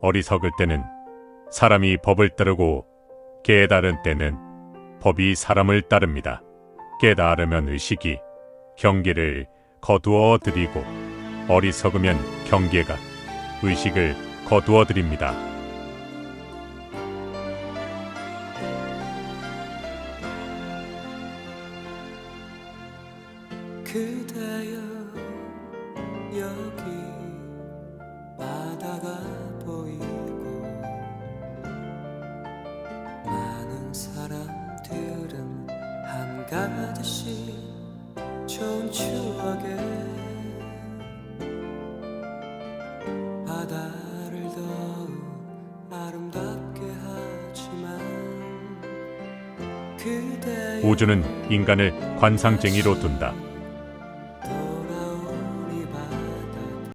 어리석을 때는 사람이 법을 따르고 깨달은 때는 법이 사람을 따릅니다. 깨달으면 의식이 경계를 거두어 드리고 어리석으면 경계가 의식을 거두어 드립니다. 그대여 여기 바다가 가득씩 좋은 추억에 바다를 더욱 아름답게 하지만 우주는 인간을 관상쟁이로 둔다.